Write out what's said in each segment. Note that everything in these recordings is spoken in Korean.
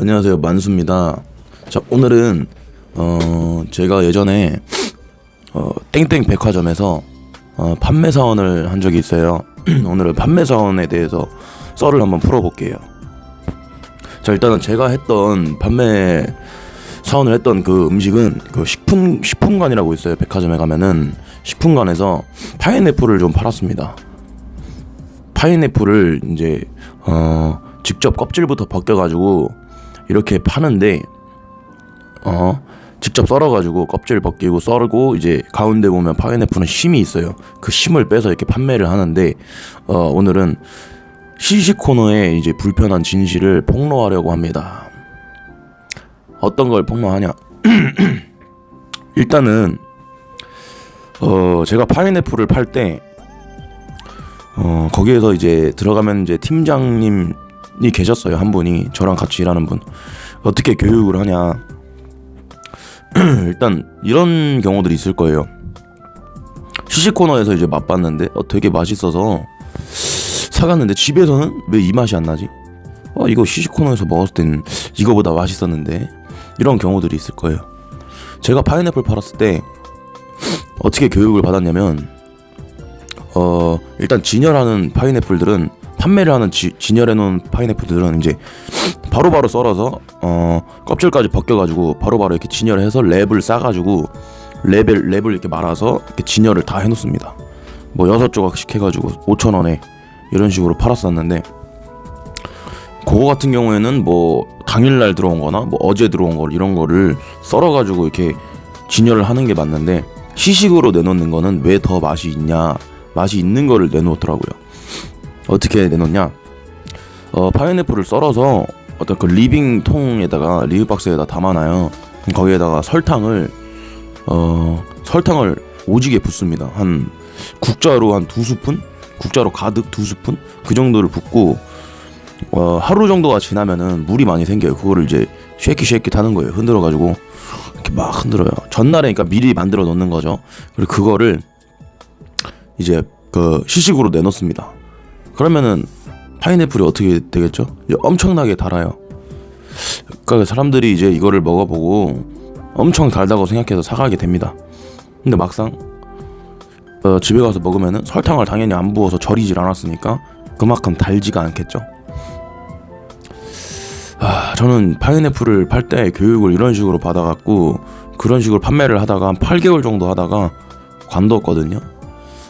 안녕하세요 만수입니다. 자 오늘은 어 제가 예전에 어 땡땡 백화점에서 어 판매 사원을 한 적이 있어요. 오늘은 판매 사원에 대해서 썰을 한번 풀어볼게요. 자 일단은 제가 했던 판매 사원을 했던 그 음식은 그 식품 식품관이라고 있어요. 백화점에 가면은 식품관에서 파인애플을 좀 팔았습니다. 파인애플을 이제 어 직접 껍질부터 벗겨가지고 이렇게 파는데 어 직접 썰어가지고 껍질 벗기고 썰고 이제 가운데 보면 파인애플은 심이 있어요. 그 심을 빼서 이렇게 판매를 하는데 어 오늘은 시식 코너에 이제 불편한 진실을 폭로하려고 합니다. 어떤 걸 폭로하냐? 일단은 어 제가 파인애플을 팔때 어 거기에서 이제 들어가면 이제 팀장님 이 계셨어요 한 분이. 저랑 같이 일하는 분. 어떻게 교육을 하냐. 일단 이런 경우들이 있을 거예요. 시식 코너에서 이제 맛봤는데 어, 되게 맛있어서 사갔는데 집에서는 왜 이 맛이 안 나지? 어 이거 시식 코너에서 먹었을 땐 이거보다 맛있었는데. 이런 경우들이 있을 거예요. 제가 파인애플 팔았을 때 어떻게 교육을 받았냐면 어 일단 진열하는 파인애플들은 판매를 하는 지, 진열해 놓은 파인애플들은 이제 바로바로 썰어서 어 껍질까지 벗겨가지고 바로 바로 이렇게 진열해서 랩을 싸가지고 랩을 랩을 이렇게 말아서 이렇게 진열을 다 해놓습니다. 뭐 여섯 조각씩 해가지고 5천 원에 이런 식으로 팔았었는데 그거 같은 경우에는 뭐 당일날 들어온 거나 뭐 어제 들어온 거 이런 거를 썰어가지고 이렇게 진열을 하는 게 맞는데 시식으로 내놓는 거는 왜 더 맛이 있냐 맛이 있는 거를 내놓더라고요 어떻게 내놓냐 어 파인애플을 썰어서 어떤 그 리빙 통에다가 리브 박스에다 담아놔요 거기에다가 설탕을 어 설탕을 오지게 붓습니다 한 국자로 한 두 스푼 국자로 가득 두 스푼 그 정도를 붓고 어, 하루 정도가 지나면은 물이 많이 생겨요. 그거를 이제 쉐이키 쉐이키 타는 거예요. 흔들어 가지고 이렇게 막 흔들어요. 전날에 그러니까 미리 만들어 놓는 거죠. 그리고 그거를 이제 그 시식으로 내놓습니다. 그러면은 파인애플이 어떻게 되겠죠? 엄청나게 달아요. 그러니까 사람들이 이제 이거를 먹어보고 엄청 달다고 생각해서 사가게 됩니다. 근데 막상 어, 집에 가서 먹으면은 설탕을 당연히 안 부어서 절이질 않았으니까 그만큼 달지가 않겠죠. 아, 저는 파인애플을 팔 때 교육을 이런 식으로 받아갖고 그런 식으로 판매를 하다가 한 8개월 정도 하다가 관뒀거든요.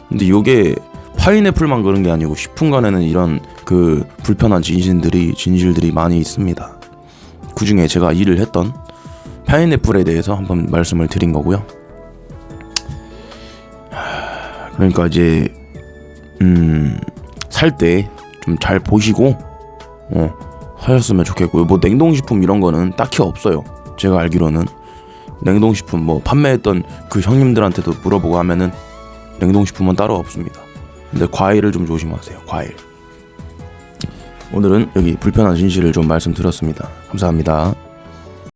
근데 요게 파인애플만 그런 게 아니고 식품관에는 이런 그 불편한 진실들이 진실들이 많이 있습니다. 그 중에 제가 일을 했던 파인애플에 대해서 한번 말씀을 드린 거고요. 하, 그러니까 이제 음, 살 때 좀 잘 보시고 어, 하셨으면 좋겠고요. 뭐 냉동식품 이런 거는 딱히 없어요. 제가 알기로는 냉동식품 뭐 판매했던 그 형님들한테도 물어보고 하면은 냉동식품은 따로 없습니다. 근데 과일을 좀 조심하세요. 과일. 오늘은 여기 불편한 진실을 좀 말씀드렸습니다. 감사합니다.